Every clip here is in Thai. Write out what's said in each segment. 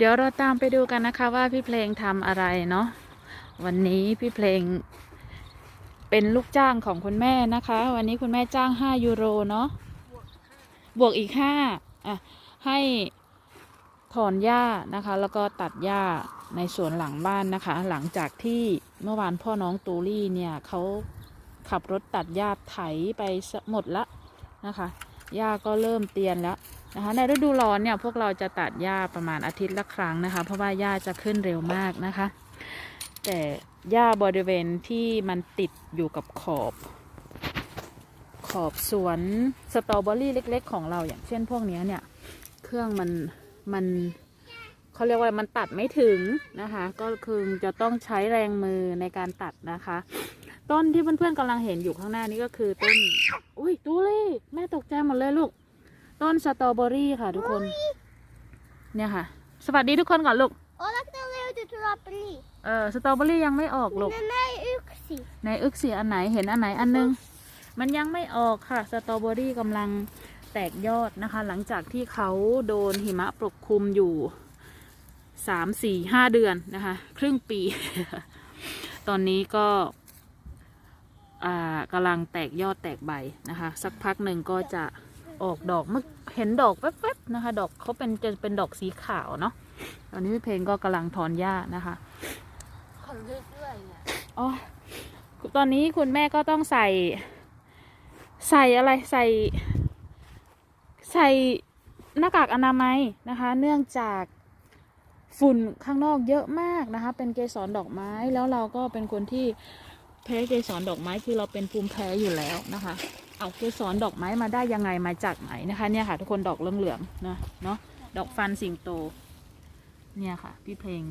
เดี๋ยวเราตามไปดูกันนะคะว่าพี่เพลงทำอะไรเนาะวันนี้พี่เพลง เป็นลูกจ้างของคุณแม่นะคะ วันนี้คุณแม่จ้าง5ยูโรเนาะบวกอีก5อะให้ถอนหญ้านะคะ แล้วก็ตัดหญ้าในสวนหลังบ้านนะคะ หลังจากที่เมื่อวานพ่อน้องตูรี่เนี่ยเขาขับรถตัดหญ้าไถไปหมดละนะคะหญ้าก็เริ่มเตียนแล้ว นะคะในฤดูร้อนเนี่ยพวกเราจะตัดหญ้าประมาณอาทิตย์ละครั้งนะคะ เพราะว่าหญ้าจะขึ้นเร็วมากนะคะ แต่หญ้าบริเวณที่มันติดอยู่กับขอบ ขอบสวนสตรอเบอรี่เล็ก ๆ ของเราอย่างเช่นพวกนี้เนี่ยเครื่องมันมันเขาเรียกว่ามันตัดไม่ถึงนะคะ ก็คือจะต้องใช้แรงมือในการตัดนะคะ ต้นที่เพื่อนๆกำลังเห็นอยู่ข้างหน้านี้ก็คือต้น อุ้ยตูลี่แม่ตกใจหมดเลยลูก ต้นสตรอเบอรี่ค่ะทุกคน เนี่ยค่ะ สวัสดีทุกคนก่อนลูก Ola que eu de tropoli. เออสตรอเบอรี่ยังไม่ออกลูก Neném uxi. ในอึกเสียอันไหนเห็นอันไหนอันนึง มันยังไม่ออกค่ะสตรอเบอรี่กำลังแตกยอดนะคะ หลังจากที่เขาโดนหิมะปกคลุมอยู่สามสี่ห้าเดือนนะคะ ครึ่งปี ตอนนี้ก็ อ่ากำลังแตกยอดแตกใบนะคะ สักพักหนึ่งก็จะ ออกดอกเมื่อเห็นดอกแวบๆนะคะ ดอกเขาเป็นจะเป็นดอกสีขาวเนาะตอนนี้พี่เพลงก็กำลังถอนหญ้านะคะ Kan du göra อ๋อตอนนี้คุณแม่ก็ต้องใส่ ใส่อะไรใส่ ใส่หน้ากากอนามัยนะคะ เนื่องจากฝุ่นข้างนอกเยอะมากนะคะ เป็นเกสรดอกไม้แล้วเราก็เป็นคนที่แพ้เกสรดอกไม้คือเราเป็นภูมิแพ้อยู่แล้วนะคะ เอาเกสรดอกไม้มาได้ยังไงมาจากไหนนะคะ เนี่ยค่ะ ทุกคนดอกเหลืองๆนะเนาะดอกฟันสิงโต เนี่ยค่ะ พี่เพลง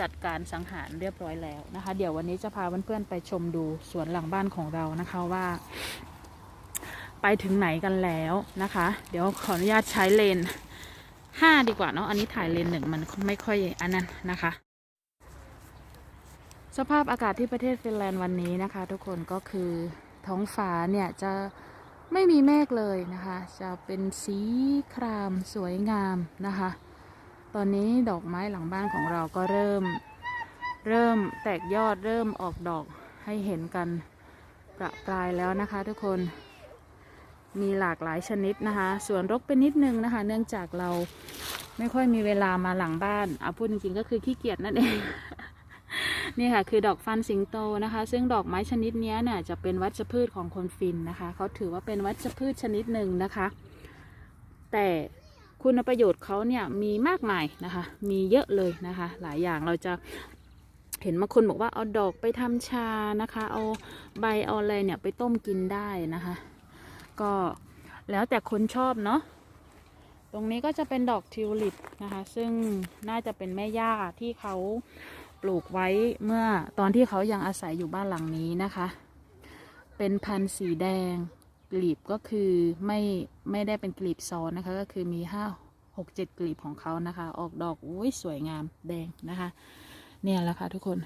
จัดการสังหารเรียบร้อยแล้วนะคะ เดี๋ยววันนี้จะพาเพื่อนๆไปชมดูสวนหลังบ้านของเรานะคะว่า ไปถึงไหนกันแล้วนะคะ เดี๋ยวขออนุญาตใช้เลนห้าดีกว่าเนาะอันนี้ถ่ายเลนหนึ่งมันไม่ค่อยอันนั้นนะคะสภาพอากาศที่ประเทศฟินแลนด์วันนี้นะคะ ทุกคนก็คือ ท้องฟ้าเนี่ยจะไม่มีเมฆเลยนะคะ จะเป็นสีครามสวยงามนะคะ ตอนนี้ดอกไม้หลังบ้านของเราก็เริ่ม เริ่มแตกยอดเริ่มออกดอกให้เห็นกันประปรายแล้วนะคะ ทุกคน มีหลากหลายชนิดนะคะ ส่วนรกเป็นนิดนึงนะคะ เนื่องจากเราไม่ค่อยมีเวลามาหลังบ้านเอาพูดจริงๆก็คือขี้เกียจนั่นเอง นี่ค่ะคือดอกฟันสิงโตนะคะ ซึ่งดอกไม้ชนิดนี้เนี่ยจะเป็นวัชพืชของคนฟินนะคะเขาถือว่าเป็นวัชพืชชนิดหนึ่งนะคะ แต่คุณประโยชน์เขาเนี่ยมีมากมายนะคะ มีเยอะเลยนะคะ หลายอย่างเราจะเห็นบางคนบอกว่าเอาดอกไปทำชานะคะ เอาใบเอาอะไรเนี่ยไปต้มกินได้นะคะ ก็แล้วแต่คนชอบเนาะตรงนี้ก็จะเป็นดอกทิวลิปนะคะ ซึ่งน่าจะเป็นแม่ย่าที่เขา ปลูกไว้เมื่อตอนที่เขายังอาศัยอยู่บ้านหลังนี้นะคะ เป็นพันธุ์สีแดงกลีบก็คือไม่ไม่ได้เป็นกลีบซ้อนนะคะ ก็คือมีห้าหกเจ็ดกลีบของเขานะคะ ออกดอกอุ้ยสวยงามแดงนะคะ เนี่ยแหละค่ะทุกคน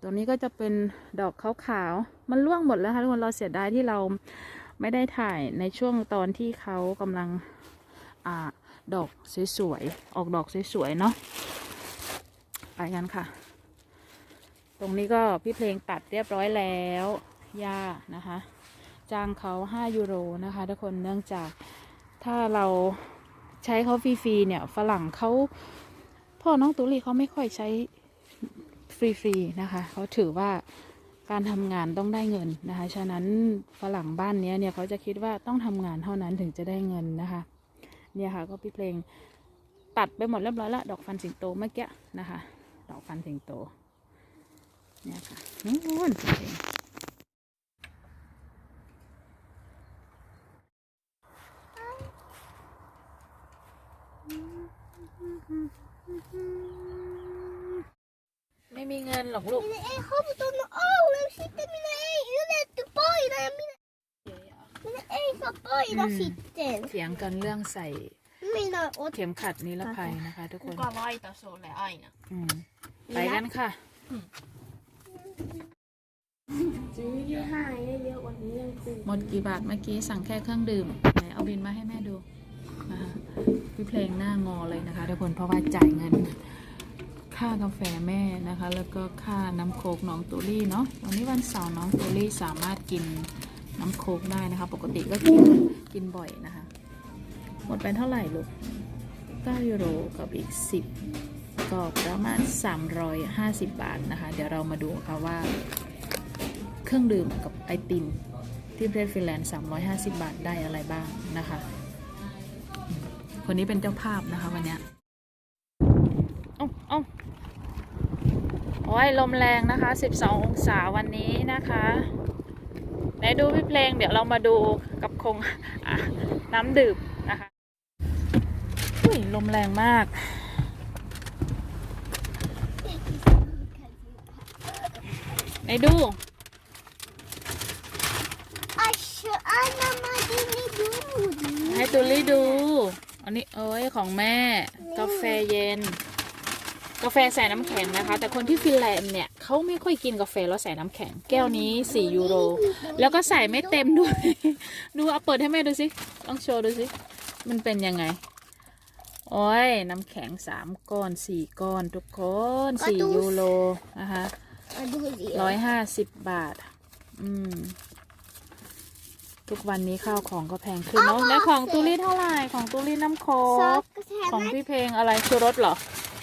ตัวนี้ก็จะเป็นดอกขาวๆ มันร่วงหมดแล้วค่ะทุกคน เราเสียดายที่เราไม่ได้ถ่ายในช่วงตอนที่เขากำลังอ่าดอกสวยๆ ออกดอกสวยๆ เนาะ ไปกันค่ะ ตรงนี้ก็พี่เพลงตัดเรียบร้อยแล้วหญ้านะคะ จ้างเขา5ยูโรนะคะทุกคนเนื่องจากถ้าเราใช้เขาฟรีๆเนี่ยฝรั่งเขาพ่อน้องตุลีเขาไม่ค่อยใช้ฟรีๆนะคะเขาถือว่าการทำงานต้องได้เงินนะคะ ฉะนั้นฝรั่งบ้านนี้เนี่ยเขาจะคิดว่าต้องทำงานเท่านั้นถึงจะได้เงินนะคะ เนี่ยค่ะก็พี่เพลงตัดไปหมดเรียบร้อยแล้วดอกฟันสิงโตเมื่อกี้นะคะ ดอกฟันสิงโต เนี่ยค่ะนู่นพี่เพลงไม่มีเงินหรอกลูก Mina ei haluta alle, sitten minä ei yletty paina ja minä... Minä ei saa paina Mm. sitten. เถียงกันเรื่องใส่ Minä otan เข็มขัดนิรภัยนะคะทุกคน Kuka laita sulle aina? อืมไปกันค่ะ ซื้อยี่ห้าเยอะๆวันนี้ยังซื้อหมดกี่บาทเมื่อกี้สั่งแค่เครื่องดื่มไหนเอาบินมาให้แม่ดูนะคะพี่เพลงหน้างอเลยนะคะทุกคนเพราะว่าจ่ายเงิน ค่ากาแฟแม่นะคะ แล้วก็ค่าน้ำโคกน้องตูลี่เนาะวันนี้วันเสาร์น้องตูลี่สามารถกินน้ำโคกได้นะคะ ปกติก็กินกินบ่อยนะคะ หมดไปเท่าไหร่ลูก9ยูโรกับอีก 10ก็ประมาณ 350 บาทนะคะ เดี๋ยวเรามาดูค่ะว่า เครื่องดื่มกับไอติม ที่ประเทศฟินแลนด์ 350 บาทได้อะไรบ้างนะคะ คนนี้เป็นเจ้าภาพนะคะวันนี้ยเอ้าเอ้าโอ้ยลมแรงนะคะ 12 องศาวันนี้นะคะไหนดูพี่เพลง เดี๋ยวเรามาดูกับคงน้ำดื่มนะคะอุ้ยลมแรงมากไหนดู Aşağı anlamadığını dur. ให้ตูลี่ดู อันนี้เอ้ยของแม่ กาแฟเย็น กาแฟใส่น้ำแข็งนะคะ แต่คนที่ฟินแลนด์เนี่ยเขาไม่ค่อยกินกาแฟแล้วใส่น้ำแข็ง แก้วนี้ 4 ยูโร แล้วก็ใส่ไม่เต็มด้วย ดูเอาเปิดให้แม่ดูสิลองโชว์ดูสิ มันเป็นยังไง โอ้ย น้ำแข็ง 3 ก้อน 4 ก้อน ทุกคน 4 ยูโรนะคะ Aduh dia. ร้อยห้าสิบบาท อืม ทุกวันนี้ข้าวของก็แพงขึ้นเนาะ แล้วของตูลี่เท่าไหร่ ของตูลี่น้ำโค้ก So, ของ can I, พี่เพลงอะไรชูรสเหรอ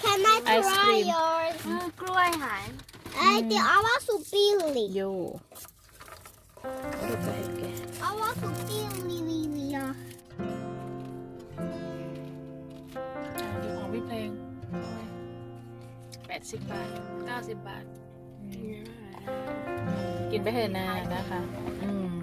can I Ice try cream. yours? กล้วยหาย Äiti, avaa sun pilli. โยดูใจแก Avaa sun pilli, Livia. อ่าดูของพี่เพลงแปดสิบบาทเก้าสิบบาทอืมกินไปเถอะนานะคะ อืม